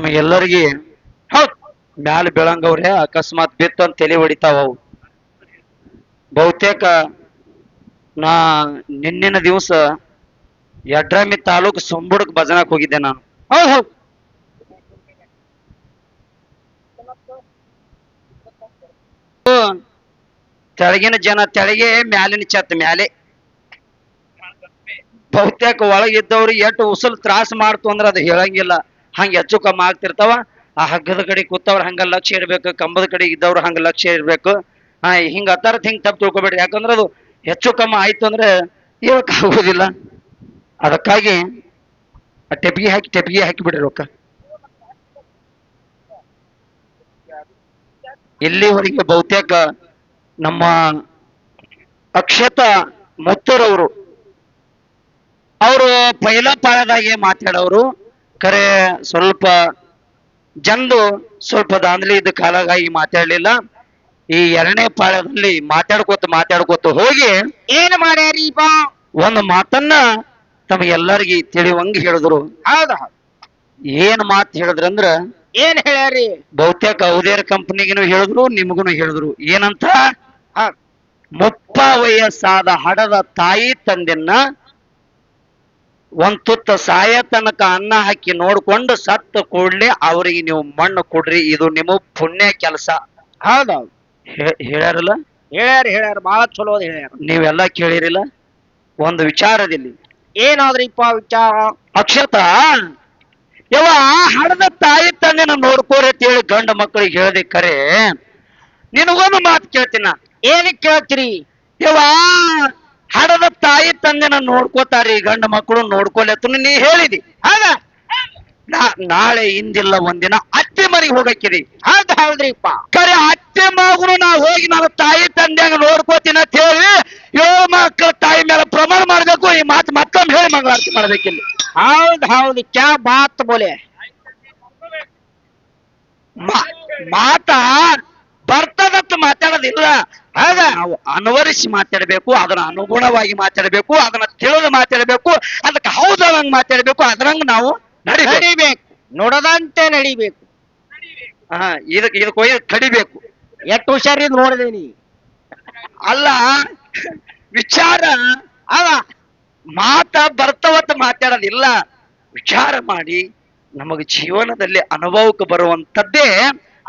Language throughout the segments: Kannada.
ತಮಗೆಲ್ಲರಿಗೆ ಹೌದ್. ಮ್ಯಾಲ ಬೀಳಂಗವ್ರೆ ಅಕಸ್ಮಾತ್ ಬಿತ್ತು ಅಂತ ತಲೆ ಹೊಡಿತಾವ ಅವು. ಬಹುತೇಕ ನಾ ನಿನ್ನಿನ ದಿವಸ ಯಡ್ರಾಮಿ ತಾಲೂಕು ಸೊಂಬುಡಕ್ ಭಜನಕ್ ಹೋಗಿದ್ದೆ ನಾನು. ಹೌದು ಹೌದು. ತೆಳಗಿನ ಜನ ತೆಳಗೆ ಮ್ಯಾಲಿನ ಛತ್ ಮ್ಯಾಲೆ. ಬಹುತೇಕ ಒಳಗಿದ್ದವ್ರಿಗೆ ಎಷ್ಟು ಉಸಲ್ ತ್ರಾಸ ಮಾಡ್ತು ಅಂದ್ರೆ ಅದು ಹೇಳಂಗಿಲ್ಲ. ಹಂಗ ಹೆಚ್ಚು ಕಮ್ಮಿ ಆಗ್ತಿರ್ತಾವ. ಆ ಹಗ್ಗದ ಕಡೆ ಕೂತವ್ರ ಹಂಗ ಲಕ್ಷ್ಯ ಇರ್ಬೇಕು ಕಂಬದ ಕಡೆ ಇದ್ದವ್ರು ಹಂಗ ಲಕ್ಷ್ಯ ಇರ್ಬೇಕು ಆ, ಹಿಂಗ ಅತ್ತಾರತ್ ಹಿಂಗ್ ತಪ್ಪು ತಿಳ್ಕೊಬೇಡ್ರಿ. ಯಾಕಂದ್ರೆ ಅದು ಹೆಚ್ಚು ಕಮ್ಮಿ ಆಯ್ತು ಅಂದ್ರೆ ಏಕ ಆಗುದಿಲ್ಲ. ಅದಕ್ಕಾಗಿ ಆ ಟೆಪ್ಗಿ ಹಾಕಿ ಟೆಪ್ಗಿ ಹಾಕಿ ಬಿಡ್ರಿ ರೊಕ್ಕ. ಇಲ್ಲಿವರೆಗೆ ಬಹುತೇಕ ನಮ್ಮ ಅಕ್ಷತ ಮುತ್ತೂರವರು, ಅವರು ಪೈಲ ಪಾಳದಾಗೆ ಮಾತಾಡೋರು. ಖರೆ ಸ್ವಲ್ಪ ಜನ್ದು ಸ್ವಲ್ಪ ದಾಂಧಲಿ ಇದ್ದ ಕಾಲಾಗಾಗಿ ಮಾತಾಡ್ಲಿಲ್ಲ. ಈ ಎರಡನೇ ಪಾಳದಲ್ಲಿ ಮಾತಾಡ್ಕೋತ ಮಾತಾಡ್ಕೋತ ಹೋಗಿ ಏನ್ ಮಾಡ್ಯಾರಿ ಬಾ ಒಂದು ಮಾತನ್ನ ತಮಗೆಲ್ಲರಿಗೆ ತಿಳಿವಂಗ ಹೇಳಿದ್ರು. ಹೌದ ಏನ್ ಮಾತು ಹೇಳಿದ್ರಂದ್ರ ಏನ್ ಹೇಳ್ಯಾರಿ? ಬಹುತೇಕ ಔದೇರ್ ಕಂಪನಿಗೂ ಹೇಳಿದ್ರು ನಿಮಗೂ ಹೇಳಿದ್ರು. ಏನಂತ. ಮುಪ್ಪ ವಯಸ್ಸಾದ ಹಡದ ತಾಯಿ ತಂದೆನ್ನ ಒಂದ್ ತುತ್ತ ಸಾಯ ತನಕ ಅನ್ನ ಹಾಕಿ ನೋಡ್ಕೊಂಡು ಸತ್ತ ಕೂಡ್ಲೆ ಅವ್ರಿಗೆ ನೀವು ಮಣ್ಣು ಕೊಡ್ರಿ ಇದು ನಿಮ್ಮ ಪುಣ್ಯ ಕೆಲಸ. ಹೌದೌದು. ಹೇಳ್ಯಾರಲ್ಲ? ಹೇಳ್ಯಾರ ಹೇಳ್ಯಾರ ಬಹಳ ಚಲೋ ಅದ ಹೇಳ್ಯಾರ. ನೀವೆಲ್ಲ ಕೇಳಿರಿಲ್ಲ? ಒಂದು ವಿಚಾರದಲ್ಲಿ. ಏನಾದ್ರಿಪ್ಪ ವಿಚಾರ? ಅಕ್ಷತ ಯವ ಹಣದ ತಾಯಿ ತಂದೆನ ನೋಡ್ಕೋರಿ ಅಂತ ಹೇಳಿ ಗಂಡ ಮಕ್ಕಳಿಗೆ ಹೇಳ್ದೆ ಕರೆ. ನಿನಗೊಂದು ಮಾತು ಕೇಳ್ತೀನ? ಏನಕ್ಕೆ ಕೇಳ್ತೀರಿ? ಯವ ಹಡದ ತಾಯಿ ತಂದೆನ ನೋಡ್ಕೋತಾರಿ ಗಂಡ ಮಕ್ಕಳು ನೋಡ್ಕೊಲೆತ್ತು ನೀ ಹೇಳಿದಿ. ಹೌದ? ನಾ- ನಾಳೆ ಹಿಂದಿಲ್ಲ ಒಂದಿನ ಅತ್ತೆ ಮನೆಗೆ ಹೋಗಕ್ಕಿದಿ ಹೌದ್ ಹೌದ್ರಿಪ್ಪ. ಕರೆ ಅತ್ತೆ ಮಗನು ನಾ ಹೋಗಿ ನಾನು ತಾಯಿ ತಂದೆ ನೋಡ್ಕೋತೀನಿ ಅಂತ ಹೇಳಿ ಏಳು ಮಕ್ಕಳ ತಾಯಿ ಮೇಲೆ ಪ್ರಮಾಣ ಮಾಡ್ಬೇಕು ಈ ಮಾತು ಮತ್ತೊಮ್ಮೆ ಹೇಳಿ ಮಂಗಳಾರತಿ ಮಾಡ್ಬೇಕಿಲ್ಲಿ. ಹೌದ್ ಹೌದು ಕ್ಯಾ ಬಾತ್ ಬೋಲೆ. ಮಾ- ಮಾತ? ಆಗ ನಾವು ಅನ್ವರಿಸಿ ಮಾತಾಡಬೇಕು ಅದನ್ನ ಅನುಗುಣವಾಗಿ ಮಾತಾಡಬೇಕು ಅದನ್ನ ತಿಳಿದು ಮಾತಾಡಬೇಕು ಅದಕ್ಕೆ ಹೌದಂಗ್ ಮಾತಾಡಬೇಕು ಅದ್ರಂಗ್ ನಾವು ನಡಿಬೇಕು. ನಡಿಬೇಕು. ನೋಡದಂತೆ ನಡಿಬೇಕು. ಹಾ ಇದಕ್ಕೆ ಇದಕ್ಕೆ ಹೋಗಿ ಕಡಿಬೇಕು. ಎಷ್ಟು ಹುಷಾರಿದ್ ನೋಡಿದೀನಿ ಅಲ್ಲ ವಿಚಾರ ಅಲ್ಲ. ಮಾತ ಬರ್ತವತ್ತ ಮಾತಾಡೋದಿಲ್ಲ. ವಿಚಾರ ಮಾಡಿ ನಮಗೆ ಜೀವನದಲ್ಲಿ ಅನುಭವಕ್ಕೆ ಬರುವಂತದ್ದೇ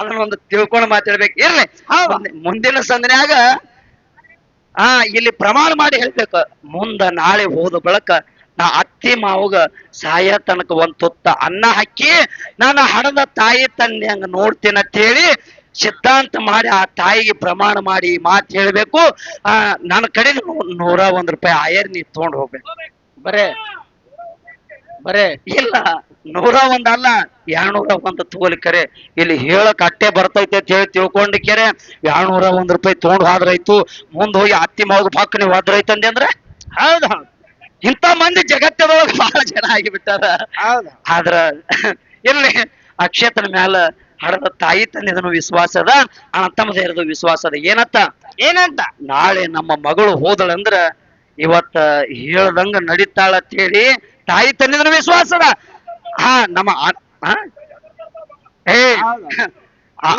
ಅದನ್ನ ಒಂದು ತಿಳ್ಕೊಂಡು ಮಾತಾಡ್ಬೇಕು. ಇರ್ಲಿ. ಮುಂದೆ- ಮುಂದಿನ ಸಂದನ್ಯಾಗ ಆ ಇಲ್ಲಿ ಪ್ರಮಾಣ ಮಾಡಿ ಹೇಳ್ಬೇಕು. ಮುಂದ ನಾಳೆ ಹೋದ ಬಳಕ ನಾ ಅತ್ತಿ ಮಾವಗ ಸಾಯ ತನಕ ಒಂದ್ ತುತ್ತ ಅನ್ನ ಹಾಕಿ ನಾನು ಹಣದ ತಾಯಿ ತಂದೆ ಹಂಗ ನೋಡ್ತೀನಿ ಅಂತ ಹೇಳಿ ಸಿದ್ಧಾಂತ ಮಾಡಿ ಆ ತಾಯಿಗೆ ಪ್ರಮಾಣ ಮಾಡಿ ಮಾತು ಹೇಳ್ಬೇಕು. ಆ ನನ್ನ ಕಡೆ ನೂರ ಒಂದ್ ರೂಪಾಯಿ ಆಯರ್ ನೀ ತಗೊಂಡ್ ಹೋಗ್ಬೇಕು. ಬರೇ. ಬರೇ. ಇಲ್ಲ. ನೂರ ಒಂದ್ ಅಲ್ಲ ಎರಡ್ನೂರ ಒಂದ್ ತಗೋಲಿ ಕರೆ. ಇಲ್ಲಿ ಹೇಳಕ್ ಅಟ್ಟೆ ಬರ್ತೈತೆ ಅಂತ ಹೇಳಿ ತಿಳ್ಕೊಂಡಿ ಕೆರೆ. ಎರಡ್ನೂರ ಒಂದ್ ರೂಪಾಯಿ ತಗೊಂಡ್ ಹಾದ್ರಾಯ್ತು. ಮುಂದ್ ಹೋಗಿ ಅತ್ತಿ ಮಗು ಪಕ್ಕ ನೀವು ಅಂದೆ ಅಂದ್ರೆ? ಹೌದ್ ಹೌದ್. ಇಂಥ ಮಂದಿ ಜಗತ್ತದೊಳಗೆ ಬಹಳ ಜನ ಆಗಿಬಿಟ್ಟಾರ. ಹೌದ್. ಆದ್ರ ಇಲ್ಲಿ ಅಕ್ಷೇತ್ರ ಮ್ಯಾಲ ಹಡದ ತಾಯಿ ತಂದಿದನು ವಿಶ್ವಾಸ ಅದ ಅಣ್ಣತಮ್ಮ ಸೇರಿದ ವಿಶ್ವಾಸ ಅದ. ಏನತ್ತ ಏನಂತ? ನಾಳೆ ನಮ್ಮ ಮಗಳು ಹೋದಳಂದ್ರ ಇವತ್ತ ಹೇಳ್ದಂಗ ನಡೀತಾಳ ಅಂತ ಹೇಳಿ ತಾಯಿ ತಂದಿದ್ರು ವಿಶ್ವಾಸ ಅದ. ಹಾ ನಮ್ಮ ಆ-? ಏ. ಆ-.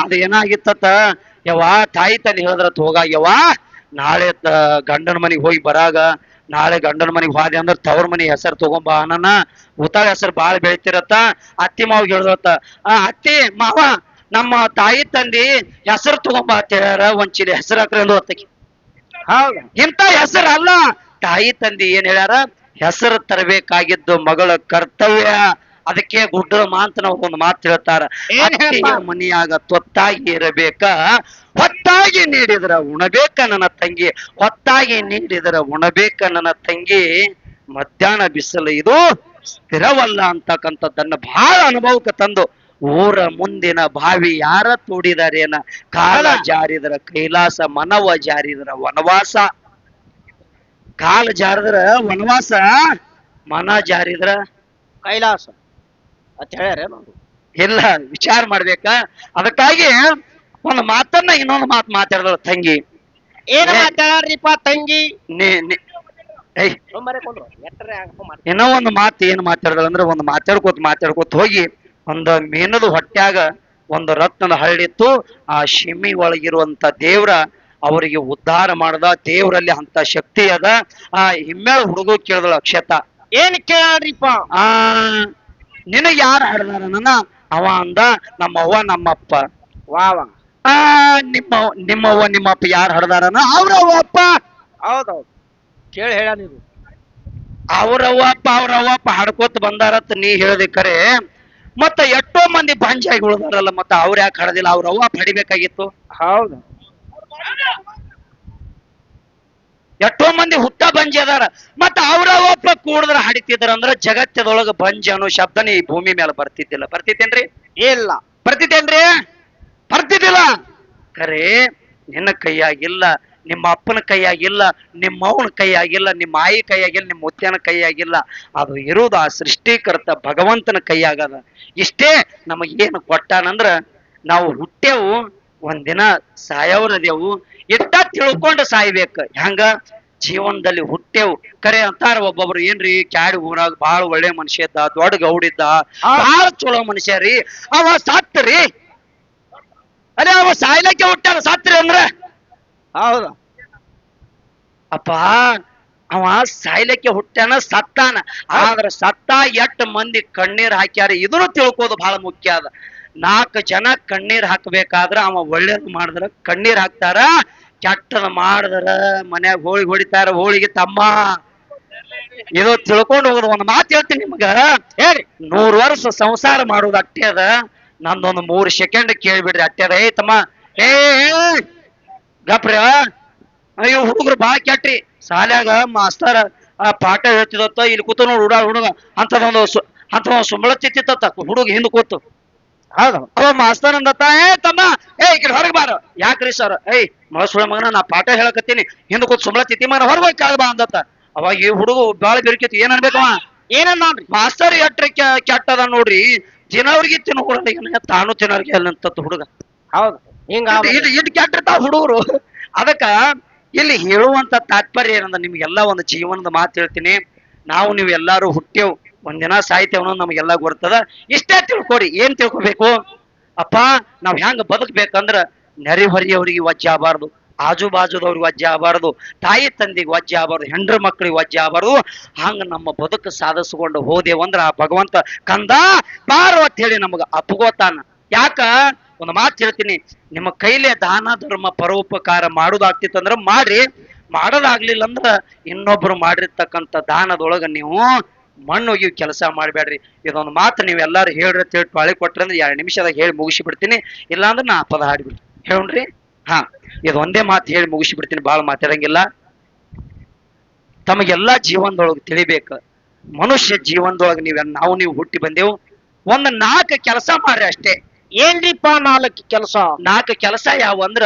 ಅದೇ- ಏನಾಗಿತ್ತತ್ತ ಯವ್ವ ತಾಯಿ ತಂದೆ ಹೇಳಿದ್ರತ್ ಹೋಗ ಯವ್ವ ನಾಳೆ ಗಂಡನ ಮನೆಗೆ ಹೋಗಿ ಬರಾಗ ನಾಳೆ ಗಂಡನ ಮನೆಗೆ ಹೋದೆ ಅಂದ್ರ ತವ್ರ ಮನೆ ಹೆಸರು ತಗೊಂಬ ಅನ್ನ ಉತ್ತಾಳ ಹೆಸರು ಬಾಳ ಬೆಳಿತಿರತ್ತ ಅತ್ತಿ ಮಾವಿಗೆ ಹೇಳಿದ್ರತ್ತ ಆ ಅತ್ತಿ ಮಾವ ನಮ್ಮ ತಾಯಿ ತಂದಿ ಹೆಸರು ತಗೊಂಬ ಅಂತ ಹೇಳ್ಯಾರ ಒಂದ್ ಚೀಲ ಹೆಸರು ಹಾಕ್ರಿ ಅಂದ್ರೆ ಹೌದ್ ಇಂಥ ಹೆಸರು ಅಲ್ಲ ತಾಯಿ ತಂದಿ ಏನ್ ಹೇಳ್ಯಾರ ಹೆಸರು ತರಬೇಕಾಗಿದ್ದು ಮಗಳ ಕರ್ತವ್ಯ. ಅದಕ್ಕೆ ಗುಡ್ಡ ಮಾಂತನ ಒಂದು ಮಾತು ಹೇಳ್ತಾರ? ಮನೆಯಾಗ ತೊತ್ತಾಗಿ ಇರಬೇಕ. ಹೊತ್ತಾಗಿ ನೀಡಿದ್ರ ಉಣಬೇಕ ನನ್ನ ತಂಗಿ. ಹೊತ್ತಾಗಿ ನೀಡಿದ್ರ ಉಣಬೇಕ ನನ್ನ ತಂಗಿ. ಮಧ್ಯಾಹ್ನ ಬಿಸಿಲು ಇದು ಸ್ಥಿರವಲ್ಲ ಅಂತಕ್ಕಂಥದ್ದನ್ನ ಬಹಳ ಅನುಭವಕ್ಕೆ ತಂದು ಊರ ಮುಂದಿನ ಬಾವಿ ಯಾರ ತೋಡಿದಾರೇನ? ಕಾಲ. ಜಾರಿದ್ರ ಕೈಲಾಸ ಮನವ ಜಾರಿದ್ರ ವನವಾಸ. ಕಾಲ ಜಾರಿದ್ರ ವನವಾಸ? ಮನ ಜಾರಿದ್ರ? ಕೈಲಾಸ. ಅಂತ ಹೇಳ್ಯಾರ ಇಲ್ಲ ವಿಚಾರ ಮಾಡ್ಬೇಕ. ಅದಕ್ಕಾಗಿ ಒಂದು ಮಾತನ್ನ ಇನ್ನೊಂದು ಮಾತು ಮಾತಾಡಿದಳು ತಂಗಿ. ಏನ್. ಮಾತಾಡ್ರಿಪ್ಪ ತಂಗಿ? ನೀ ನೀ- ಏಯ್. ಸುಮ್ಮನೆ ಕೊಂಡ್ರು. ಎಟ್ಟರೆ ಹಂಗ ಮಾಡಿ ಇನ್ನೂ ಒಂದು ಮಾತು ಏನು ಮಾತಾಡೋದು ಅಂದ್ರೆ ಒಂದು ಮಾತಾಡ್ಕೋತ ಮಾತಾಡ್ಕೋತ ಹೋಗಿ ಒಂದು ಮೀನದ ಹೊಟ್ಯಾಗ ಒಂದು ರತ್ನದ ಹಳ್ಳಿತ್ತು ಆ ಶಿಮ್ಮಿ ಒಳಗಿರುವಂತ ದೇವ್ರ ಅವರಿಗೆ ಉದ್ಧಾರ ಮಾಡದ ದೇವರಲ್ಲಿ ಅಂತ ಶಕ್ತಿ ಅದ. ಆ ಹಿಮ್ಮೇಳ ಹುಡುಗ ಕೇಳಿದಳು ಅಕ್ಷತ ಏನ್ ಕೇಳ್ರಿಪ್ಪ ಆ ನಿನಗೆ ಯಾರು ಹಾಡ್ದಾರ ನನ್ನ? ಅವ ಅಂದ ನಮ್ಮವ್ವ ನಮ್ಮಪ್ಪ. ವಾವ. ಆ ನಿಮ್ಮ ನಿಮ್ಮವ್ವ ನಿಮ್ಮಪ್ಪ ಯಾರು ಹಾಡ್ದಾರನ? ಅವ್ರವ್ವ ಅಪ್ಪ. ಹೌದೌದು. ಕೇಳಿ ಹೇಳ ನೀವು. ಅವ್ರವ್ವ ಅಪ್ಪ ಅವ್ರವ್ವ ಅಪ್ಪ ಹಾಡ್ಕೋತ ಬಂದಾರತ್ ನೀ ಹೇಳ್ದೆ ಕರೆ. ಮತ್ತ ಎಷ್ಟೋ ಮಂದಿ ಬಾಂಜಾಗಿ ಉಳ್ದಾರಲ್ಲ ಮತ್ತ ಅವ್ರ ಯಾಕೆ ಹಾಡದಿಲ್ಲ? ಅವ್ರವ್ವ ಅಪ್ಪ ಹಡಿಬೇಕಾಗಿತ್ತು. ಹೌದು. ಎಷ್ಟೋ ಮಂದಿ ಹುಟ್ಟ ಬಂಜಿ ಅದಾರ. ಮತ್ತ ಅವ್ರ ಒಬ್ಬ ಕೂಡಿದ್ರ ಹಡಿತಿದ್ರ ಅಂದ್ರ ಜಗತ್ತದೊಳಗ ಬಂಜಿ ಅನ್ನೋ ಶಬ್ದನೇ ಈ ಭೂಮಿ ಮೇಲೆ ಬರ್ತಿದ್ದಿಲ್ಲ. ಬರ್ತಿತ್ತೇನ್ರಿ? ಇಲ್ಲ. ಬರ್ತಿದ್ದೇನ್ರಿ ಬರ್ತಿದ್ದಿಲ್ಲ. ಕರೆ ನಿನ್ನ ಕೈಯಾಗಿಲ್ಲ ನಿಮ್ಮ ಅಪ್ಪನ ಕೈಯಾಗಿಲ್ಲ ನಿಮ್ಮ ಅವನ ಕೈಯಾಗಿಲ್ಲ ನಿಮ್ಮ ಆಯಿ ಕೈಯಾಗಿಲ್ಲ ನಿಮ್ಮ ಮುತ್ಯನ ಕೈಯಾಗಿಲ್ಲ. ಅದು ಇರೋದು ಆ ಸೃಷ್ಟಿಕರ್ತ ಭಗವಂತನ ಕೈಯಾಗದ. ಇಷ್ಟೇ ನಮಗೇನು ಕೊಟ್ಟಾನಂದ್ರ ನಾವು ಹುಟ್ಟೆವು ಒಂದಿನ ಸಾಯವ್ರದೇವು ಇಟ್ಟ ತಿಳ್ಕೊಂಡು ಸಾಯ್ಬೇಕು. ಹೆಂಗ? ಜೀವನದಲ್ಲಿ ಹುಟ್ಟೆವು. ಕರೆ ಅಂತಾರ ಒಬ್ಬೊಬ್ರು ಏನ್ರಿ ಕ್ಯಾಡಿ ಊರಾಗ ಬಾಳ ಒಳ್ಳೆ ಮನುಷ್ಯ ಇದ್ದ ದೊಡ್ಡ ಗೌಡಿದ್ದ ಬಾಳ ಚಲೋ ಮನುಷ್ಯ ರೀ. ಅವ ಸತ್ರಿ ಅದೇ ಅವ ಸಾಯ್ಲಕ್ಕೆ ಹುಟ್ಟಾರ ಸತ್ರಿ ಅಂದ್ರ? ಹೌದ. ಅಪ್ಪ ಅವ ಸಾಯ್ಲಕ್ಕೆ ಹುಟ್ಟಾನ ಸತ್ತಾನ. ಆದ್ರ ಸತ್ತ ಎಟ್ ಮಂದಿ ಕಣ್ಣೀರ್ ಹಾಕ್ಯಾರ ಇದನ್ನು ತಿಳ್ಕೋದು ಬಹಳ ಮುಖ್ಯ ಅದ. ನಾಲ್ಕು ಜನ ಕಣ್ಣೀರ್ ಹಾಕ್ಬೇಕಾದ್ರ ಅವ ಒಳ್ಳೇದ್ ಮಾಡಿದ್ರ, ಕಣ್ಣೀರ್ ಹಾಕ್ತಾರ ಕೆಟ್ಟದ ಮಾಡಿದ್ರ, ಮನ್ಯಾಗ ಹೋಳಿಗೆ ಹೊಡಿತಾರ, ಹೋಳಿಗೆ ತಮ್ಮ. ಇದು ತಿಳ್ಕೊಂಡು ಹೋಗೋದು ಒಂದು ಮಾತು ಹೇಳ್ತೀನಿ ನಿಮ್ಗ. ಹೇಳಿ, ನೂರ್ ವರ್ಷ ಸಂಸಾರ ಮಾಡೋದು ಅಟ್ಟೆ ಅದ, ನಂದೊಂದು ಮೂರ್ ಸೆಕೆಂಡ್ ಕೇಳ್ಬಿಡ್ರಿ, ಅಟ್ಟೆ ಅದ. ಏ ತಮ್ಮ ಏ ಗಪ್ರಿ, ಅಯ್ಯೋ, ಹುಡುಗರು ಬಾಳ ಕೆಟ್ರಿ. ಶಾಲ್ಯಾಗ ಮಾಸ್ತರ, ಆ ಪಾಠ ಹೇಳ್ತಿದತ್ತ ಇಲ್ಲಿ ಕೂತು ನೋಡಿ ಹುಡುಗ ಹುಡುಗ, ಅಂತದೊಂದು ಸು- ಅಂತ ಒಂದು ಸುಂಬಳ ತಿತ್ತಿತ್ತ ಹುಡುಗ ಹಿಂದೆ ಕೂತು. ಹೌದು. ಅವ ಮಾಸ್ತರ್ ಅಂದತ್ತ ಏ ತಮ್ಮ. ಏ ಈ ಕಡೆ ಹೊರಗೆ ಬಾರ. ಯಾಕ್ರಿ ಸರ್? ಏಯ್ ಮಳಸುಳ ಮಗನ ನಾ ಪಾಠ ಹೇಳಕತ್ತೀನಿ. ಹಿಂದ್ ಕೂತ್ ಸುಂಬಳ ತಿತಿ ಮಗನ ಹೊರಗೆ ಹೋಗಿ ಬಾ ಅಂದತ್ತ. ಅವಾಗ ಈ ಹುಡುಗ ಬಾಳ ಬೆರಕಿತ್ತು ಏನ್ ಅನ್ಬೇಕವ ಏನನ್ನ ನೋಡ್ರಿ? ಮಾಸ್ತರ್ ಎಟ್ರಿ ಕೆಟ್ಟದ ನೋಡ್ರಿ. ತಿನ್ನು ತಿನ್ನೋರಲ್ಲ ಏನ ತಾನು ತಿನ್ನೋರ್ಗೆ ಅಲ್ಲಂತ ಹುಡುಗ. ಹೌದು. ಹಿಂಗ ಇದು ಇಟ್ ಕೆಟ್ಟಿರ್ತಾವ ಹುಡುಗರು. ಅದಕ್ಕ ಇಲ್ಲಿ ಹೇಳುವಂತ ತಾತ್ಪರ್ಯ ಏನಂದ್ರೆ ನಿಮ್ಗೆಲ್ಲ ಒಂದು ಜೀವನದ ಮಾತು ಹೇಳ್ತೀನಿ. ನಾವು ನೀವು ಎಲ್ಲಾರು ಹುಟ್ಟೇವ್. ಒಂದಿನ ಸಾಹಿತ್ಯವನು ನಮಗೆಲ್ಲ ಗೊತ್ತದ ಇಷ್ಟೇ ತಿಳ್ಕೊಡಿ, ಏನ್ ತಿಳ್ಕೊಬೇಕು? ಅಪ್ಪ, ನಾವ್ ಹೆಂಗ್ ಬದುಕ್ಬೇಕಂದ್ರ ನೆರೆ ವಜ್ಜೆ ಆಗಬಾರ್ದು ಆಜು ಬಾಜುದವ್ರಿಗೆ ವಜ್ಜೆ ಆಗಬಾರ್ದು, ತಾಯಿ ತಂದಿಗೆ ವಜ್ಜ ಆಗಬಾರ್ದು, ಹೆಂಡ್ರ ಮಕ್ಕಳಿಗೆ ವಜ್ಜ ಆಗಬಾರ್ದು, ಹಂಗ ನಮ್ಮ ಬದುಕು ಸಾಧಿಸ್ಕೊಂಡು ಹೋದೆವಂದ್ರ ಆ ಭಗವಂತ ಕಂದ ಬಾರು ಅಂತ ಹೇಳಿ ನಮಗ ಅಪ್ಗೋತಾನ ಯಾಕ? ಒಂದು ಮಾತು ಹೇಳ್ತೀನಿ, ನಿಮ್ಮ ಕೈಲೇ ದಾನ, ಧರ್ಮ, ಪರೋಪಕಾರ ಮಾಡೋದಾಗ್ತಿತ್ತಂದ್ರ ಮಾಡ್ರಿ. ಮಾಡೋದಾಗ್ಲಿಲ್ಲ ಅಂದ್ರ ಇನ್ನೊಬ್ರು ಮಾಡಿರ್ತಕ್ಕಂಥ ದಾನದೊಳಗ ನೀವು ಮಣ್ಣು ಹೋಗಿ ಕೆಲಸ ಮಾಡಬೇಡ್ರಿ. ಇದೊಂದು ಮಾತು ನೀವು ಎಲ್ಲರೂ ಹೇಳ್ರಿ ಅಂತ ಹೇಳಿ ಪಾಳಿ ಕೊಟ್ರಿ ಅಂದ್ರೆ ಎರಡು ನಿಮಿಷದಾಗ ಹೇಳಿ ಮುಗಿಸಿ ಬಿಡ್ತೀನಿ ಇಲ್ಲಾಂದ್ರೆ ನಾ ಪದ ಹಾಡ್ಬಿಡ್ತೀನಿ ಹೇಳಿ ಹಾ ಇದು ಒಂದೇ ಮಾತು ಹೇಳಿ ಮುಗಿಸಿ ಬಿಡ್ತೀನಿ ಭಾಳ ಮಾತಾಡಂಗಿಲ್ಲ. ತಮಗೆಲ್ಲ ಜೀವನದೊಳಗೆ ತಿಳಿಬೇಕು. ಮನುಷ್ಯ ಜೀವನದೊಳಗೆ ನೀವು ನಾವು ನೀವು ಹುಟ್ಟಿ ಬಂದೆವು. ಒಂದು ನಾಲ್ಕು ಕೆಲಸ ಮಾಡ್ರಿ ಅಷ್ಟೇ. ಏನ್ರಿಪ್ಪ ನಾಲ್ಕು ಕೆಲಸ? ನಾಲ್ಕು ಕೆಲಸ ಯಾವ ಅಂದ್ರ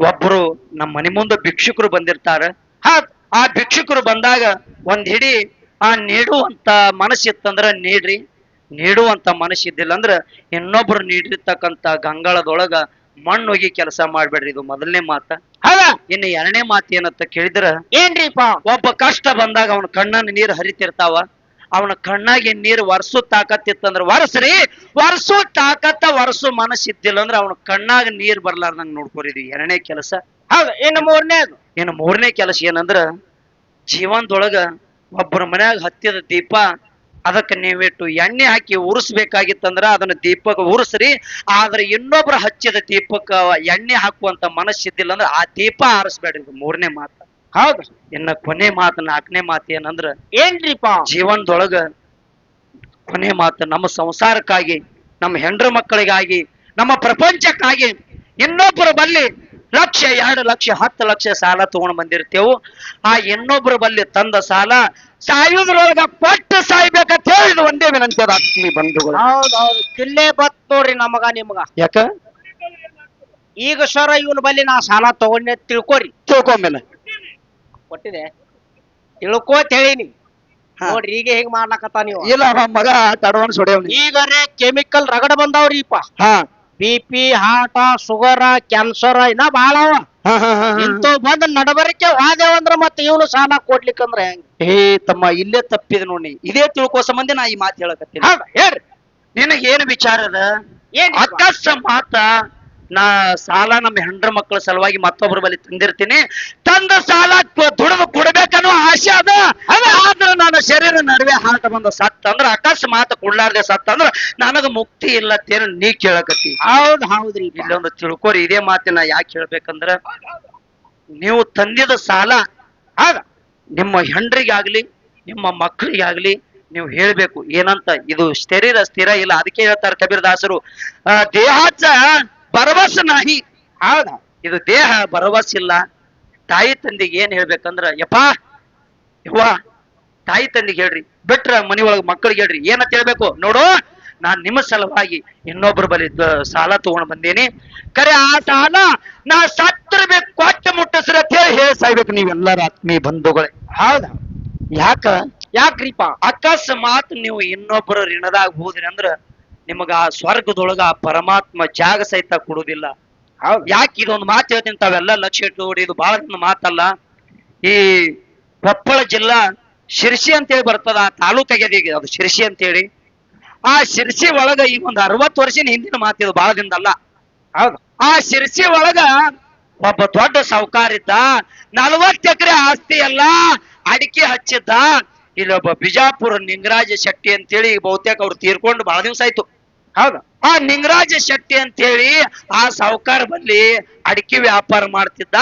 ಒಬ್ರು ನಮ್ಮ ಮನೆ ಮುಂದೆ ಭಿಕ್ಷುಕರು ಬಂದಿರ್ತಾರ. ಹಾ ಆ ಭಿಕ್ಷುಕರು ಬಂದಾಗ ಒಂದ್ ಹಿಡಿ ಆ ನೀಡುವಂತ ಮನಸ್ಸಿತ್ತಂದ್ರ ನೀಡ್ರಿ. ನೀಡುವಂತ ಮನಸ್ಸಿದ್ದಿಲ್ಲ ಅಂದ್ರ ಇನ್ನೊಬ್ರು ನೀಡಿರ್ತಕ್ಕಂತ ಗಂಗಾಳದೊಳಗ ಮಣ್ಣೊಗಿ ಕೆಲಸ ಮಾಡ್ಬೇಡ್ರಿ ಇದು ಮೊದಲನೇ ಮಾತ. ಇನ್ನು ಎರಡನೇ ಮಾತು ಏನಂತ ಕೇಳಿದ್ರ? ಏನ್ರಿಪ್ಪ? ಒಬ್ಬ ಕಷ್ಟ ಬಂದಾಗ ಅವನ ಕಣ್ಣನ್ನ ನೀರು ಹರಿತಿರ್ತಾವ. ಅವನ ಕಣ್ಣಾಗಿ ನೀರು ವರ್ಸು ತಾಕತ್ತಿತ್ತಂದ್ರ ವರ್ಸ್ರಿ. ವರ್ಸು ತಾಕತ್ತ ವರ್ಸು ಮನಸ್ಸಿದ್ದಿಲ್ಲ ಅಂದ್ರ ಅವನ ಕಣ್ಣಾಗ ನೀರ್ ಬರ್ಲಾರ್ದಂಗ ನೋಡ್ಕೊರಿದ್ವಿ ಎರಡನೇ ಕೆಲಸ. ಹೌದು ಇನ್ನು ಮೂರನೇದು. ಇನ್ನು ಮೂರನೇ ಕೆಲಸ ಏನಂದ್ರ ಜೀವನದೊಳಗ ಒಬ್ಬರ ಮನ್ಯಾಗ ಹತ್ತಿದ ದೀಪ ಅದಕ್ಕೆ ನೀವಿಟ್ಟು ಎಣ್ಣೆ ಹಾಕಿ ಉರಿಸ್ಬೇಕಾಗಿತ್ತಂದ್ರ ಅದನ್ನ ದೀಪಕ್ಕೆ ಉರಿಸ್ರಿ ಆದ್ರೆ ಇನ್ನೊಬ್ರ ಹಚ್ಚಿದ ದೀಪಕ್ಕ ಎಣ್ಣೆ ಹಾಕುವಂತ ಮನಸ್ಸಿದ್ದಿಲ್ಲ ಅಂದ್ರೆ ಆ ದೀಪ ಆರಿಸ್ಬೇಡ್ರಿ ಮೂರನೇ ಮಾತು. ಹೌದು. ಇನ್ನ ಕೊನೆ ಮಾತು ನಾಲ್ಕನೇ ಮಾತು ಏನಂದ್ರ ಏನ್ರಿಪ್ಪ ಜೀವನದೊಳಗ ಕೊನೆ ಮಾತು ನಮ್ಮ ಸಂಸಾರಕ್ಕಾಗಿ ನಮ್ಮ ಹೆಂಡ್ರ ಮಕ್ಕಳಿಗಾಗಿ ನಮ್ಮ ಪ್ರಪಂಚಕ್ಕಾಗಿ ಇನ್ನೊಬ್ಬರ ಬಲ್ಲಿ ಲಕ್ಷ ಎರಡು ಲಕ್ಷ ಹತ್ತು ಲಕ್ಷ ಸಾಲ ತಗೊಂಡ್ ಬಂದಿರ್ತೇವು. ಆ ಇನ್ನೊಬ್ರು ಬಲ್ಲಿ ತಂದ ಸಾಲ ಸಾಯುದ್ರೊಳಗ ಪಟ್ಟು ಸಾಯ್ಬೇಕಂತ ಹೇಳಿದ ಒಂದೇ ವಿನಂತಿ ಅದ ಆತ್ಮೀಯ ಬಂಧುಗಳು. ಹೌದು ಹೌದು. ಕಿಲ್ಲೆ ಬತ್ ನೋಡ್ರಿ ನಮಗ ನಿಮಗ. ಯಾಕ? ಈಗ ಸರ ಇವನ್ ಬಲ್ಲಿ ನಾ ಸಾಲ ತಗೊಂಡೆ ತಿಳ್ಕೊರಿ. ತಿಳ್ಕೊಂಬೇಲೆ ಕೊಟ್ಟಿದೆ. ತಿಳ್ಕೋತ್ ಹೇಳಿನಿ ಹಾ. ನೋಡ್ರಿ ಈಗ ಹೇಗ್ ಮಾಡ್ಲಕತ್ತ ನೀವು ಇಲ್ಲ ಮಗ ಅಡ್ವಾನ್ಸ್ ಈಗ ಕೆಮಿಕಲ್ ರಗಡ ಬಂದಾವ್ರಿಪ್ಪ. ಹಾ. B P heart sugar cancer ಇನ್ನ ಬಾಳ ಅವ. ಬಂದ ಹಾ, ಹಾ, ಅಂದ್ರ ಬಂದ್ ನಡಬರಿಕೆ ವಾದೇವಂದ್ರ ಮತ್ತೆ ಇವನು ಸಾಲ ಕೊಡ್ಲಿಕ್ಕಂದ್ರ ಹೆಂಗ್? ಏ ತಮ್ಮ ಇಲ್ಲೇ ತಪ್ಪಿದ ನೋಡಿ. ಇದೇ ತಿಳ್ಕೋ ಸಂಬಂಧ ನಾ ಈ ಮಾತು ಹೇಳಕತ್ತೀನಿ. ಹೌದಾ ಹೇಳ್ರಿ. ನಿನಗೆ ಏನು ವಿಚಾರ ಅದ? ಏನ್ ಅಕಸ್ಮಾತ ನಾ ಸಾಲ ನಮ್ಮ ಹೆಂಡ್ರ ಮಕ್ಕಳ ಸಲುವಾಗಿ ಮತ್ತೊಬ್ಬರ ಬಳಿ ತಂದಿರ್ತೀನಿ. ತಂದ ಸಾಲ ದುಡಿದು ಕೊಡ್ಬೇಕನ್ನೋ ಆಸೆ ಅದ. ಆದ್ರ ನನ್ನ ಶರೀರ ನಡುವೆ ಹಾಟ ಬಂದ ಸತ್ತ ಅಂದ್ರ ಅಕಸ್ಮಾತ್ ಕೊಡ್ಲಾರ್ದೆ ಸತ್ತ ಅಂದ್ರ ನನಗ ಮುಕ್ತಿ ಇಲ್ಲ ತೇನು ನೀ ಕೇಳಕತ್ತಿ. ಹೌದ್ ಹೌದ್ರಿ. ಇಲ್ಲೊಂದು ತಿಳ್ಕೊರಿ ಇದೇ ಮಾತಿನ ಯಾಕೆ ಹೇಳ್ಬೇಕಂದ್ರ ನೀವು ತಂದಿದ ಸಾಲ ಆಗ ನಿಮ್ಮ ಹೆಂಡ್ರಿಗಾಗ್ಲಿ ನಿಮ್ಮ ಮಕ್ಕಳಿಗಾಗ್ಲಿ ನೀವು ಹೇಳ್ಬೇಕು. ಏನಂತ ಇದು ಶರೀರ ಸ್ಥಿರ ಇಲ್ಲ. ಅದಕ್ಕೆ ಹೇಳ್ತಾರೆ ಕಬೀರ್ ದಾಸರು ಆ, ದೇಹಾಚ ಭರವಸ ನಾಹಿ. ಹಾಡ ಇದು ದೇಹ ಭರವಸ ಇಲ್ಲ. ತಾಯಿ ತಂದೆಗೆ ಏನ್ ಹೇಳ್ಬೇಕಂದ್ರ ಯಪ್ಪಾ ಯವ್ವ ತಾಯಿ ತಂದೆಗೆ ಹೇಳ್ರಿ ಬಿಟ್ರ ಮನೆಯೊಳಗೆ ಮಕ್ಕಳಿಗೆ ಹೇಳ್ರಿ ಏನಂತ ಹೇಳ್ಬೇಕು? ನೋಡು ನಾನ್ ನಿಮ್ಮ ಸಲುವಾಗಿ ಇನ್ನೊಬ್ಬರ ಬಳಿ ದ- ಸಾಲ ತಗೊಂಡ್ ಬಂದೇನಿ. ಕರೆ ಆ ಸಾಲ ನಾ ಸತ್ರ ಬೇಕು ಕೊಟ್ಟ ಮುಟ್ಟಿಸ್ರ ಹೇಳಿ ಹೇಳಿ ಸಾಯ್ಬೇಕು ನೀವೆಲ್ಲರ ಆತ್ಮೀಯ ಬಂಧುಗಳೇ. ಹೌದ? ಯಾಕ? ಯಾಕ್ರಿಪಾ? ಅಕಸ್ಮಾತ್ ನೀವು ಇನ್ನೊಬ್ಬರ ಋಣದಾಗ ಹೋದ್ರಿ ಅಂದ್ರ ನಿಮಗ ಆ ಸ್ವರ್ಗದೊಳಗ ಆ ಪರಮಾತ್ಮ ಜಾಗ ಸಹಿತ ಕೊಡುದಿಲ್ಲ ಹೌದ್. ಯಾಕೆ ಇದೊಂದು ಮಾತು ಹೇಳ್ತೀನಿ ತಾವೆಲ್ಲ ಲಕ್ಷ ಇಟ್ಟು ನೋಡಿ ಇದು ಬಹಳ ಮಾತಲ್ಲ. ಈ ಕೊಪ್ಪಳ ಜಿಲ್ಲಾ ಶಿರ್ಸಿ ಅಂತೇಳಿ ಬರ್ತದ ಆ ತಾಲೂಕಾಗ್ಯದ ಈಗ ಅದು ಶಿರ್ಸಿ ಅಂತೇಳಿ. ಆ ಶಿರ್ಸಿ ಒಳಗ ಈ ಒಂದು ಅರವತ್ತು ವರ್ಷದ ಹಿಂದಿನ ಮಾತು ಇದು ಬಹಳ ದಿನದಲ್ಲ. ಹೌದು. ಆ ಶಿರ್ಸಿ ಒಳಗ ಒಬ್ಬ ದೊಡ್ಡ ಸಾವುಕಾರ ಇದ್ದ ನಲವತ್ತು ಎಕರೆ ಆಸ್ತಿ ಎಲ್ಲ ಅಡಿಕೆ ಹಚ್ಚಿದ್ದ ಇಲ್ಲೊಬ್ಬ ಬಿಜಾಪುರ ನಿಂಗರಾಜ ಶೆಟ್ಟಿ ಅಂತೇಳಿ ಬಹುತೇಕ ಅವ್ರು ತೀರ್ಕೊಂಡು ಬಹಳ ದಿವಸ ಆಯ್ತು. ಹೌದು. ಆ ನಿಂಗರಾಜ ಶೆಟ್ಟಿ ಅಂತೇಳಿ ಆ ಸಾಹುಕಾರ ಬಲ್ಲಿ ಅಡಿಕೆ ವ್ಯಾಪಾರ ಮಾಡ್ತಿದ್ದ.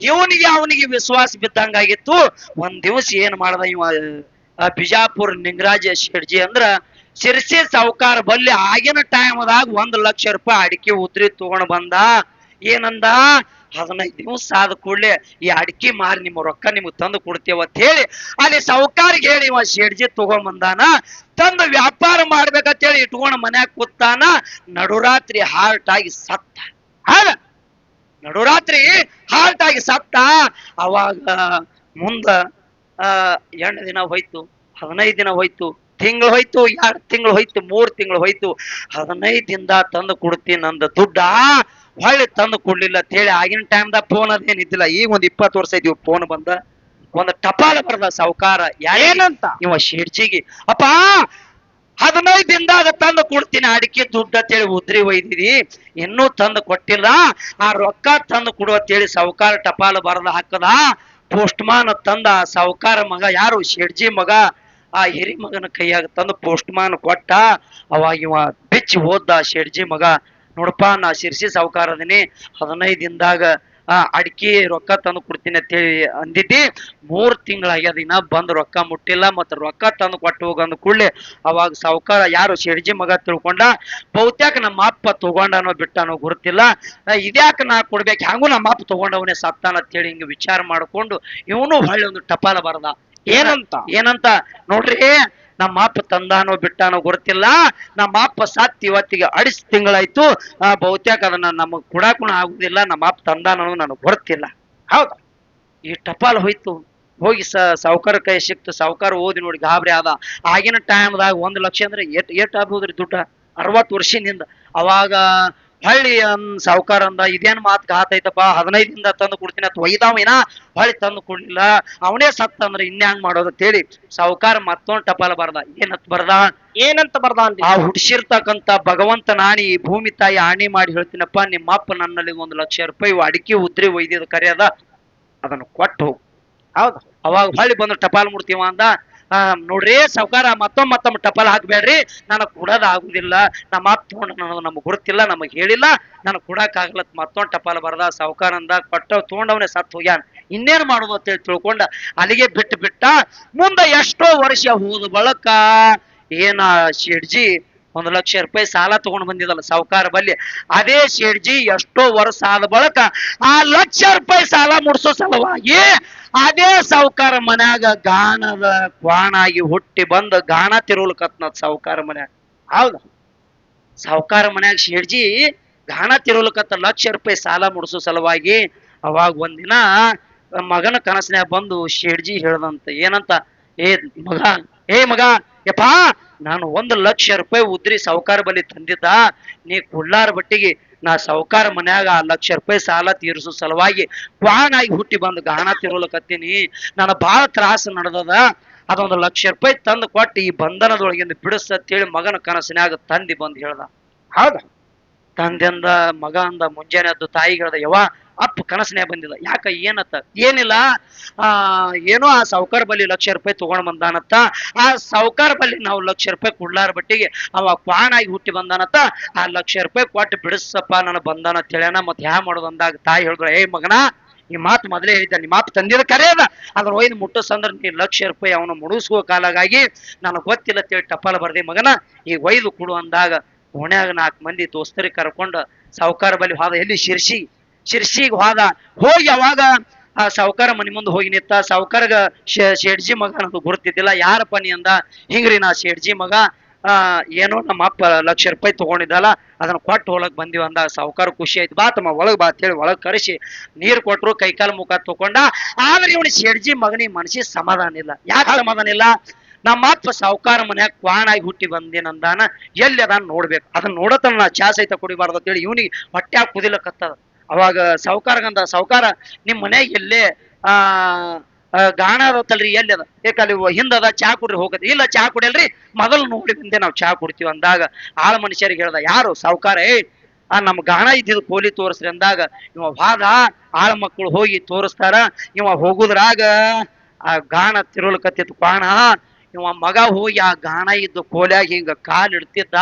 ಇವನಿಗೆ ಅವನಿಗೆ ವಿಶ್ವಾಸ ಬಿದ್ದಂಗಾಗಿತ್ತು. ಒಂದ್ ದಿವಸ ಏನ್ ಮಾಡ್ದ ಇವ ಬಿಜಾಪುರ ನಿಂಗರಾಜ ಶೆಟ್ಜಿ ಅಂದ್ರ ಶಿರ್ಸಿ ಸಾಹುಕಾರ ಬಲ್ಲಿ ಆಗಿನ ಟೈಮ್ದಾಗ ಒಂದ್ ಲಕ್ಷ ರೂಪಾಯಿ ಅಡಿಕೆ ಉದ್ರಿ ತಗೊಂಡ್ ಬಂದ. ಏನಂದ? ಹದಿನೈದು ದಿವಸ ಆದ ಕೂಡಲೇ ಈ ಅಡಿಕೆ ಮಾರಿ ನಿಮ್ಮ ರೊಕ್ಕ ನಿಮ್ಗೆ ತಂದು ಕೊಡ್ತೇವ ಅಂತ ಹೇಳಿ ಅಲ್ಲಿ ಸಾಹುಕಾರಿಗೆ ಹೇಳಿ ಇವ ಶೆಡ್ಜಿ ತಗೊಂಬಂದಾನ. ತಂದು ವ್ಯಾಪಾರ ಮಾಡ್ಬೇಕಂತ ಹೇಳಿ ಇಟ್ಕೊಂಡು ಮನ್ಯಾಗ ಕೂತಾನ. ನಡುರಾತ್ರಿ ಹಾರ್ಟ್ ಆಗಿ ಸತ್ತ. ಹೌದ? ನಡುರಾತ್ರಿ ಹಾರ್ಟ್ ಆಗಿ ಸತ್ತ. ಅವಾಗ ಮುಂದ ಎಂಟು ದಿನ ಹೋಯ್ತು, ಹದಿನೈದು ದಿನ ಹೋಯ್ತು. ತಿಂಗಳು ಹೋಯ್ತು ಎರಡು ತಿಂಗಳು ಹೋಯ್ತು ಮೂರು ತಿಂಗಳು ಹೋಯ್ತು ಹದಿನೈದು ದಿನದ ತಂದು ಕೊಡ್ತೀನಿ ನಂದು ದುಡ್ಡ ಹೊಳ್ಳಿ ತಂದು ಕೊಡ್ಲಿಲ್ಲ ಅಂತ ಹೇಳಿ ಆಗಿನ ಟೈಮ್ದಾಗ ಫೋನ್ ಅದೇನ್ ಇದ್ದಿಲ್ಲ. ಈಗ ಒಂದು ಇಪ್ಪತ್ತು ವರ್ಷ ಇದೀವಿ ಫೋನ್ ಬಂದ. ಒಂದು ಟಪಾಲ ಬರದ ಸಾವುಕಾರ. ಏನಂತ? ಇವ ಶೇಡ್ಜಿಗೆ. ಅಪ್ಪ ಹದಿನೈದು ಅದ ತಂದು ಕೊಡ್ತೀನಿ ಅಡಿಕೆ ದುಡ್ಡು ಅಂತೇಳಿ ಉದ್ರಿ ಒಯ್ದಿದಿ. ಇನ್ನೂ ತಂದು ಕೊಟ್ಟಿಲ್ಲ. ಆ ರೊಕ್ಕ ತಂದು ಕೊಡು ಅಂತೇಳಿ ಸಾವುಕಾರ ಟಪಾಲು ಬರದ ಹಾಕದ. ಪೋಸ್ಟ್ಮಾನ್ ತಂದ ಸಾವುಕಾರ ಮಗ ಯಾರು? ಶೆಡ್ಜಿ ಮಗ. ಆ ಹಿರಿ ಮಗನ ಕೈಯಾಗ ತಂದು ಪೋಸ್ಟ್ಮಾನ್ ಕೊಟ್ಟ. ಅವಾಗ ಇವ ಬಿಚ್ಚಿ ಓದ್ದ ಶೆಡ್ಜಿ ಮಗ. ನೋಡಪ್ಪ, ನಾ ಶಿರ್ಸಿ ಸಾವುಕಾರ ಅದೀನಿ ಹದಿನೈದು ದಿನದಾಗ, ಆ, ಅಡ್ಕಿ ರೊಕ್ಕ ತಂದು ಕೊಡ್ತೀನಿ ಅಂತೇಳಿ ಅಂದಿದ್ದಿ. ಮೂರ್ ತಿಂಗಳಾಗ್ಯದ, ಇನ್ನ ಬಂದ್ ರೊಕ್ಕ ಮುಟ್ಟಿಲ್ಲ, ಮತ್ತ ರೊಕ್ಕ ತಂದು ಕೊಟ್ಟು ಹೋಗಂದ ಕೂಡಲೇ ಅವಾಗ ಸಾವುಕಾರ ಯಾರು ಶೆಡ್ಜಿ ಮಗ ತಿಳ್ಕೊಂಡ ಬಹುತೇಕ ನಮ್ಮ ಅಪ್ಪ ತಗೊಂಡನೋ ಬಿಟ್ಟನೋ ಗುರುತಿಲ್ಲ. ಇದ್ಯಾಕೆ ಇದ್ಯಾಕ ನಾ ಕೊಡ್ಬೇಕು? ಹ್ಯಾಂಗೂ ನಮ್ಮ ಅಪ್ಪ ತಗೊಂಡವನೇ ಸತ್ತಾನ ಅಂತೇಳಿ ಹಿಂಗ ವಿಚಾರ ಮಾಡ್ಕೊಂಡು, ಇವನು ಹೊಳ್ಳಿ ಒಂದು ಟಪಾಲ ಬರದ. ಏನಂತ? ಏನಂತ? ನೋಡ್ರಿ ನಮ್ಮ ಅಪ್ಪ ತಂದಾನೋ ಬಿಟ್ಟಾನೋ ಗೊತ್ತಿಲ್ಲ. ನಮ್ಮ ಅಪ್ಪ ಸತ್ ಇವತ್ತಿಗೆ ಅಡಿಸ್ ತಿಂಗಳಾಯ್ತು. ಆ, ಬಹುತೇಕ ಅದನ್ನ ನಮಗ್ ಕುಡಾಕುಣ ಆಗುದಿಲ್ಲ. ನಮ್ಮ ಅಪ್ಪ ತಂದಾನೋ ನನಗೆ ಗೊತ್ತಿಲ್ಲ. ಹೌದ. ಈ ಟಪಾಲ್ ಹೋಯ್ತು. ಹೋಗಿ ಸ ಸಾವುಕಾರ ಕೈ ಸಿಕ್ತು. ಸಾವುಕಾರ ಓದಿ ನೋಡಿ ಗಾಬರಿ ಆದ. ಆಗಿನ ಟೈಮ್ದಾಗ ಒಂದು ಲಕ್ಷ ಅಂದ್ರೆ ಎಟ್ ಎಟ್ ಆಗ್ಬೋದ್ರಿ ದುಡ್ಡ? ಅರವತ್ತು ವರ್ಷದಿಂದ ಅವಾಗ ಹಳ್ಳಿ ಸಾವುಕಾರ ಅಂದ ಇದೇನ್ ಮಾತ್ ಘಾತ ಐತಪ್ಪ ಹದಿನೈದಿಂದ ತಂದು ಕೊಡ್ತೀನಿ ಅಥವಾ ಒಯ್ದಾವಿನ ಹೊಳ್ಳಿ ತಂದು ಕೊಡ್ಲಿಲ್ಲ. ಅವನೇ ಸತ್ತ ಅಂದ್ರೆ ಇನ್ಯಾಂಗ್ ಮಾಡೋದು ಅಂತೇಳಿ ಸಾವುಕಾರ ಮತ್ತೊಂದ್ ಟಪಾಲ ಬರ್ದ. ಏನತ್ ಬರ್ದ? ಏನಂತ ಬರ್ದ ಆ ಹುಡ್ಸಿರ್ತಕ್ಕಂತ ಭಗವಂತ ನಾಣಿ ಈ ಭೂಮಿ ತಾಯಿ ಆಣಿ ಮಾಡಿ ಹೇಳ್ತೀನಪ್ಪ ನಿಮ್ಮ ಅಪ್ಪ ನನ್ನಲ್ಲಿ ಒಂದು ಲಕ್ಷ ರೂಪಾಯಿ ಇವು ಅಡಿಕೆ ಉದ್ರಿ ಒಯ್ದಿದ ಕರೆಯದ ಅದನ್ನು ಕೊಟ್ಟು ಹೋಗು. ಹೌದು. ಅವಾಗ ಹೊಳ್ಳಿ ಬಂದು ಟಪಾಲ್ ಮುಡ್ತೀವ ಅಂದ ಆ, ನೋಡ್ರಿ ಸಾವ್ಕಾರ ಮತ್ತೊಮ್ಮೆ ಮತ್ತೊಮ್ಮೆ ಟಪಾಲ್ ಹಾಕ್ಬೇಡ್ರಿ. ನನಗೆ ಕೊಡೋದ್ ಆಗುದಿಲ್ಲ ನಮ್ಮ ಅತ್ತ ನನಗೆ ನಮ್ಗೆ ಗುರುತಿಲ್ಲ ನಮಗ್ ಹೇಳಿಲ್ಲ. ನನಗ್ ಕೊಡಕ್ ಮತ್ತೊಂದು ಟಪಾಲ್ ಬರ್ದ ಸಾವ್ಕಾರ ಅಂದ ಕೊಟ್ಟ ತಗೊಂಡವನೇ ಸತ್ ಹೋಗ್ಯಾನ. ಇನ್ನೇನ್ ಮಾಡೋದು ಅಂತೇಳಿ ತಿಳ್ಕೊಂಡ ಅಲ್ಲಿಗೆ ಬಿಟ್ಟು ಬಿಟ್ಟ ಮುಂದೆ ಎಷ್ಟೋ ವರ್ಷ ಹೋದ ಬಳಕ ಏನ ಶೆಡ್ಜಿ ಒಂದು ಲಕ್ಷ ರೂಪಾಯಿ ಸಾಲ ತಗೊಂಡು ಬಂದಿದಲ್ಲ ಸಾವುಕಾರ ಬಲ್ಲಿ. ಅದೇ ಶೇಡ್ಜಿ ಎಷ್ಟೋ ವರ್ಷ ಆದ ಬಳಕ ಆ ಲಕ್ಷ ರೂಪಾಯಿ ಸಾಲ ಮುಡಿಸೋ ಸಲುವಾಗಿ ಅದೇ ಸಾವುಕಾರ ಮನ್ಯಾಗ ಗಾನದ ಕ್ವಾಣಾಗಿ ಹುಟ್ಟಿ ಬಂದು ಗಾಣ ತಿರುವಲ್ಕತ್ನ ಸಾವುಕಾರ ಮನ್ಯಾಗ. ಹೌದು. ಸಾವುಕಾರ ಮನ್ಯಾಗ ಶೇಡ್ಜಿ ಗಾಣ ತಿರುವಲ್ಕತ್ತ ಲಕ್ಷ ರೂಪಾಯಿ ಸಾಲ ಮುಡಿಸೋ ಸಲುವಾಗಿ ಅವಾಗ ಒಂದಿನ ಮಗನ ಕನಸಿನ ಬಂದು ಶೇಡ್ಜಿ ಹೇಳ್ದಂತ, ಏನಂತ, ಏ ಮಗ ಏ ಮಗ, ಯಪ್ಪಾ ನಾನು ಒಂದು ಲಕ್ಷ ರೂಪಾಯಿ ಉದ್ರಿ ಸಾವುಕಾರ ಬಳಿ ತಂದಿದ್ದ ನೀ ಕುಳ್ಳಾರ ಬಟ್ಟಿಗೆ ನಾ ಸಾವುಕಾರ ಮನ್ಯಾಗ ಆ ಲಕ್ಷ ರೂಪಾಯಿ ಸಾಲ ತೀರಿಸೋ ಸಲುವಾಗಿ ಕ್ವಾಣಾಗಿ ಹುಟ್ಟಿ ಬಂದು ಗಾಣ ತಿರುಲಕತ್ತೀನಿ ನನ್ನ ಬಾಳ ತ್ರಾಸ ನಡೆದದ. ಅದೊಂದು ಲಕ್ಷ ರೂಪಾಯಿ ತಂದು ಕೊಟ್ಟು ಈ ಬಂಧನದೊಳಗಿಂದ ಬಿಡಿಸ್ತೇಳಿ ಮಗನ ಕನಸಿನಾಗ ತಂದಿ ಬಂದು ಹೇಳ್ದ. ಹೌದಾ. ತಂದೆಂದ ಮಗ ಅಂದ ಮುಂಜಾನೆ ಎದ್ದು ತಾಯಿಗೆ ಹೇಳ್ದ ಯವ್ವ ಅಪ್ಪ ಕನಸನೇ ಬಂದಿಲ್ಲ. ಯಾಕ ಏನತ್ತ? ಏನಿಲ್ಲ, ಆ, ಏನೋ ಆ ಸಾವುಕಾರ ಬಲ್ಲಿ ಲಕ್ಷ ರೂಪಾಯಿ ತಗೊಂಡ್ ಬಂದಾನತ್ತ. ಆ ಸಾವುಕಾರ ಬಲ್ಲಿ ನಾವು ಲಕ್ಷ ರೂಪಾಯಿ ಕೊಡ್ಲಾರ ಬಟ್ಟಿಗೆ ಅವ ಕ್ವಾಣಾಗಿ ಹುಟ್ಟಿ ಬಂದಾನತ್ತ. ಆ ಲಕ್ಷ ರೂಪಾಯಿ ಕೊಟ್ಟು ಬಿಡಿಸಪ್ಪ ನನ್ನ ಬಂದಾನ ತಿಳಿಯನ ಮತ್ತೆ ಹ್ಯಾ ಮಾಡೋದಂದಾಗ ತಾಯಿ ಹೇಳಿದ್ರು ಏ ಮಗನ ಈ ಮಾತು ಮೊದಲೇ ಹೇಳಿದ್ದ ನಿಮ್ಮ ಮಾತು ತಂದಿದ ಕರೆ ಅದ. ಅದ್ರ ಒಯ್ದು ಮುಟ್ಟಸಂದ್ರ ನೀ ಲಕ್ಷ ರೂಪಾಯಿ ಅವನು ಮುಡಿಸುವ ಕಾಲಾಗಾಗಿ ನನಗೆ ಗೊತ್ತಿಲ್ಲ ತಿಳಿ ಟಪಾಲ ಬರ್ದೆ, ಮಗನ, ಈಗ ಒಯ್ದು ಕೊಡು ಅಂದಾಗ, ಓಣ್ಯಾಗ ನಾಲ್ಕು ಮಂದಿ ದೋಸ್ತರಿಗೆ ಕರ್ಕೊಂಡು ಸಾವುಕಾರ ಬಲಿ ಹಾದ ಎಲ್ಲಿ ಶಿರ್ಸಿ? ಶಿರ್ಸಿಗೆ ಹೋದ. ಹೋಗಿ ಅವಾಗ, ಆ ಸಾವುಕಾರ ಮನೆ ಮುಂದೆ ಹೋಗಿ ನಿಂತ, ಸಾವುಕಾರಗ ಶೇಡ್ಜಿ ಮಗ ಅನ್ನೋದು ಗುರುತಿದ್ದಿಲ್ಲ. ಯಾರಪ್ಪ ನೀ ಅಂದ? ಹಿಂಗ್ರಿ ನಾ ಶೇಡ್ಜಿ ಮಗ. ಆ, ಏನೋ ನಮ್ಮ ಅಪ್ಪ ಲಕ್ಷ ರೂಪಾಯಿ ತಗೊಂಡಿದ್ದಲ್ಲ, ಅದನ್ನ ಕೊಟ್ಟು ಹೋಲಕ್ ಬಂದಿವ ಅಂದ. ಸಾವುಕಾರ ಖುಷಿ ಆಯ್ತು. ಬಾ ತಮ್ಮ, ಒಳಗ್ ಬಾ ಅಂತೇಳಿ ಒಳಗ್ ಕರೆಸಿ ನೀರ್ ಕೊಟ್ರು, ಕೈಕಾಲು ಮುಖ ತೊಗೊಂಡ ಆದ್ರೆ ಇವನು ಶೇಡ್ಜಿ ಮಗನಿಗೆ ಮನಸ್ಸಿಗೆ ಸಮಾಧಾನ ಇಲ್ಲ. ಯಾಕೆ ಸಮಾಧಾನ ಇಲ್ಲ? ನಮ್ಮ ಅಪ್ಪ ಸಾವುಕಾರ ಮನ್ಯಾಗ ಕ್ವಾಣಾಗಿ ಹುಟ್ಟಿ ಬಂದೇನಂದಾನ ಎಲ್ಲಿ ಅದಾನ ನೋಡ್ಬೇಕು. ಅದನ್ನ ನೋಡತನ ನಾ ಚಾ ಸಹಿತ ಕುಡಿಬಾರ್ದು ಅಂತೇಳಿ ಇವನಿಗೆ ಹೊಟ್ಟೆ ಕುದಿಲಕತ್ತದ. ಅವಾಗ ಸಾವುಕಾರಗಂದ ಸಾವುಕಾರ ನಿಮ್ಮ ಮನೆಗೆ ಎಲ್ಲೇ, ಆ ಗಾಣ ಅದತ್ತಲ್ರಿ ಎಲ್ಲಿ ಅದ? ಏಕಲ್ಲಿ ಹಿಂದದ ಚಾ ಕುಡ್ರಿ ಹೋಗತ್ತೆ ಇಲ್ಲ, ಚಾ ಕುಡಿಯಲ್ರಿ, ಮೊದಲು ನೋಡಿ ಮುಂದೆ ನಾವು ಚಾ ಕುಡ್ತೀವಿ ಅಂದಾಗ, ಆಳ ಮನುಷ್ಯರಿಗೆ ಹೇಳ್ದ, ಯಾರು ಸಾವುಕಾರ? ಏ ಆ, ನಮ್ ಗಾಣ ಇದ್ದಿದ್ದು ಕೋಲಿ ತೋರಿಸ್ರಿ ಅಂದಾಗ, ಇವ ವಾದ, ಆಳ ಮಕ್ಕಳು ಹೋಗಿ ತೋರಿಸ್ತಾರ, ಇವ ಹೋಗುದ್ರಾಗ, ಆ ಗಾಣ ತಿರುಳಕತ್ತಿತ್ತು ಕಾಣ ಇವ ಮಗ ಹೋಗಿ ಆ ಗಾಣ ಇದ್ದು ಕೋಲ್ಯಾಗ ಹಿಂಗ ಕಾಲ್ ಇಡ್ತಿದ್ದ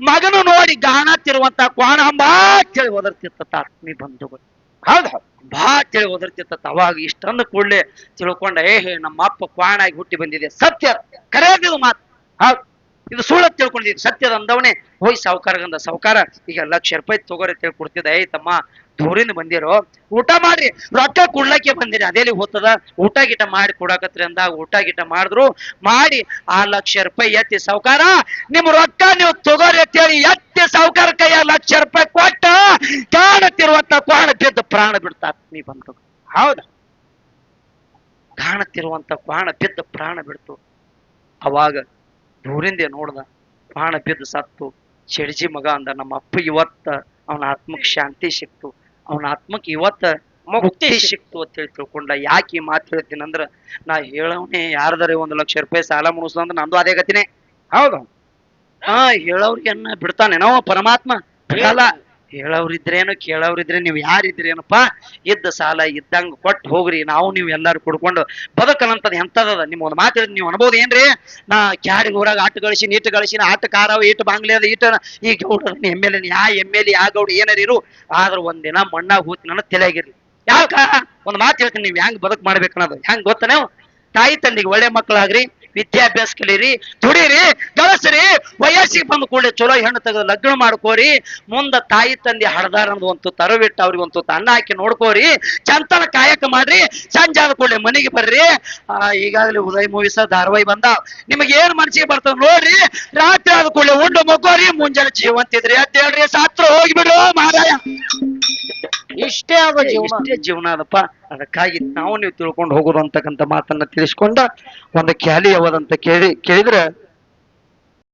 ಮಗನು ನೋಡಿ ಗಾಣ ತಿರುವಂತ ಕ್ವಾಣ ಬಾ ಕೇಳಿ ಒದರ್ತಿತ್ತ ಆತ್ಮಿ ಬಂಧುಗಳು. ಹೌದು ಬಾ ಕೇಳಿ ಓದರ್ತಿತ್ತ ಅವಾಗ ಇಷ್ಟಂದ ಕೂಡಲೇ ತಿಳ್ಕೊಂಡ, ಏ, ಹೇ ನಮ್ಮ ಅಪ್ಪ ಕ್ವಾಣಾಗಿ ಹುಟ್ಟಿ ಬಂದಿದೆ. ಸತ್ಯ ಕರೆಯದಿದು ಮಾತು. ಹೌದು. ಇದು ಸುಳ್ಳು ತಿಳ್ಕೊಂಡಿದ್ದು ಸತ್ಯದ ಅಂದವನೇ ಹೋಯ್ ಸಾವುಕಾರಗಂದ ಸಾವುಕಾರ, ಈಗ ಲಕ್ಷ ರೂಪಾಯಿ ತಗೋರಿ ಅಂತ ಹೇಳಿ ಕೊಡ್ತಿದ್ದ ಏ, ತಮ್ಮ ದೂರಿಂದ ಬಂದಿರೋ, ಊಟ ಮಾಡ್ರಿ, ರೊಕ್ಕ ಕೊಡ್ಲಕ್ಕೆ ಬಂದಿರಿ ಅದೇಲಿ ಹೋಗ್ತದ ಊಟ ಗಿಟ ಮಾಡಿ ಕೊಡಾಕತ್ರಿ ಅಂದಾಗ ಊಟ ಗಿಟ ಮಾಡಿದ್ರು, ಮಾಡಿ ಆ ಲಕ್ಷ ರೂಪಾಯಿ ಎತ್ತಿ ಸಾವುಕಾರ, ನಿಮ್ ರೊಕ್ಕ ನೀವು ತಗೋರಿ ಅಂತೇಳಿ ಎತ್ತಿ ಸಾವುಕಾರ ಕೈಯ ಲಕ್ಷ ರೂಪಾಯಿ ಕೊಟ್ಟ ಕಾಣತಿರುವಂತ ಕ್ವಾಣ ಬಿದ್ದು ಪ್ರಾಣ ಬಿಡ್ತಾ ನೀ ಬಂತು ಹೌದ? ಕಾಣತಿರುವಂತ ಕ್ವಾಣ ಬಿದ್ದು ಪ್ರಾಣ ಬಿಡ್ತು. ಅವಾಗ ದೂರಿಂದ ನೋಡ್ದ ಕ್ವಾಣ ಬಿದ್ದು ಸತ್ತು. ಶೆಡ್ಜಿ ಮಗ ಅಂದ, ನಮ್ಮ ಅಪ್ಪ ಇವತ್ತ ಅವನ ಆತ್ಮಕ್ ಶಾಂತಿ ಸಿಕ್ತು. ಅವನ ಆತ್ಮಕ್ ಇವತ್ತ ಮುಕ್ತಿ ಸಿಕ್ತು. ಅಂತ ಹೇಳಿ ತಿಳ್ಕೊಂಡ. ಯಾಕೆ ಈ ಮಾತು ಹೇಳ್ತೀನಿ ಅಂದ್ರ ನಾ ಹೇಳವನೇ ಯಾರ್ದಾರೆ ಒಂದ್ ಲಕ್ಷ ರೂಪಾಯಿ ಸಾಲ ಮುಗಿಸ್ಲ ಅಂದ್ರೆ ನಂದು ಅದೇ ಗತಿನೇ. ಹೌದು. ಹಾ ಹೇಳೋರ್ಗೆನ್ನ ಬಿಡ್ತಾನೇನೋ ಪರಮಾತ್ಮ. ಬಿಡಲ್ಲ ಹೇಳೋರಿದ್ರೇನು ಕೇಳೋರಿದ್ರೆ ನೀವು ಯಾರಿದ್ರೇನಪ್ಪ? ಇದ್ದ ಸಾಲ ಇದ್ದಂಗೆ ಕೊಟ್ಟು ಹೋಗ್ರಿ. ನಾವು ನೀವು ಎಲ್ಲಾರು ಕುಡ್ಕೊಂಡು ಬದುಕನಂತದ್ ಎಂತದದ ನಿಮ್ಮ ಒಂದು ಮಾತು ನೀವು ಅನ್ಬೋದು ಏನ್ರಿ? ನಾ ಕ್ಯಾಡಿ ಊರಾಗ ಆಟ ಗಳಿಸಿ, ನೀಟು ಗಳಿಸಿನ ಆಟ ಕಾರವ ಇಟ್ಟು ಬಾಂಗ್ಲೆ ಅದ ಈಟ ಈ Gowda M L A M L A Gowda ಏನಾರ ಇರು. ಆದ್ರ ಒಂದಿನ ಮಣ್ಣಾಗ ಹೋಗ್ತೀನಿ ನನ್ನ ತಲೆಯಾಗಿರ್ಲಿ. ಯಾಕ ಒಂದು ಮಾತು ಹೇಳ್ತೀನಿ, ನೀವು ಹೆಂಗ್ ಬದುಕು ಮಾಡ್ಬೇಕು ಅನ್ನೋದು ಹೆಂಗ್ ಗೊತ್ತ ನೀವು? ತಾಯಿ ತಂದಿಗೆ ಒಳ್ಳೆ ಮಕ್ಕಳಾಗ್ರಿ ವಿದ್ಯಾಭ್ಯಾಸ ಕಲೀರಿ ದುಡೀರಿ ಗಳಿಸ್ರಿ ವಯಸ್ಸಿಗೆ ಬಂದು ಕೂಡಲೇ ಚಲೋ ಹೆಣ್ಣು ತೆಗೆದು ಲಗ್ನ ಮಾಡ್ಕೋರಿ ಮುಂದ ತಾಯಿ ತಂದೆ ಹಡದಾರ ಒಂದು ತರವಿಟ್ಟು ಅವ್ರಿಗೆ ಒಂದು ಅನ್ನ ಹಾಕಿ ನೋಡ್ಕೋರಿ ಚಂತನ ಕಾಯಕ ಮಾಡ್ರಿ ಸಂಜೆ ಆದ ಕೂಡಲೇ ಮನೆಗೆ ಬರ್ರಿ. ಆ, ಈಗಾಗಲೇ ಉದಯ ಮೂವಿಸ ಧಾರವಾಹಿ ಬಂದ. ನಿಮಗೆ ಏನ್ ಮನಸ್ಸಿಗೆ ಬರ್ತದ ನೋಡ್ರಿ ರಾತ್ರಿ ಆದ ಕೂಡಲೇ ಉಂಡು ಮಗೋರಿ ಮುಂಜಾನೆ ಜೀವಂತಿದ್ರಿ ಅಂತ ಹೇಳ್ರಿ. ಸಾತ್ರ ಹೋಗಿಬಿಡು ಮಹಾರಾಯ. ಇಷ್ಟೇ ಅದ ಜೀವನ. ಇಷ್ಟೇ ಜೀವನ ಅದಪ್ಪ. ಅದಕ್ಕಾಗಿ ನಾವು ನೀವು ತಿಳ್ಕೊಂಡು ಹೋಗೋದು ಅಂತಕ್ಕಂಥ ಮಾತನ್ನ ತಿಳಿಸ್ಕೊಂಡ ಒಂದು ಖ್ಯಾಲಿ ಯಾವದಂತ ಕೇಳಿ ಕೇಳಿದ್ರೆ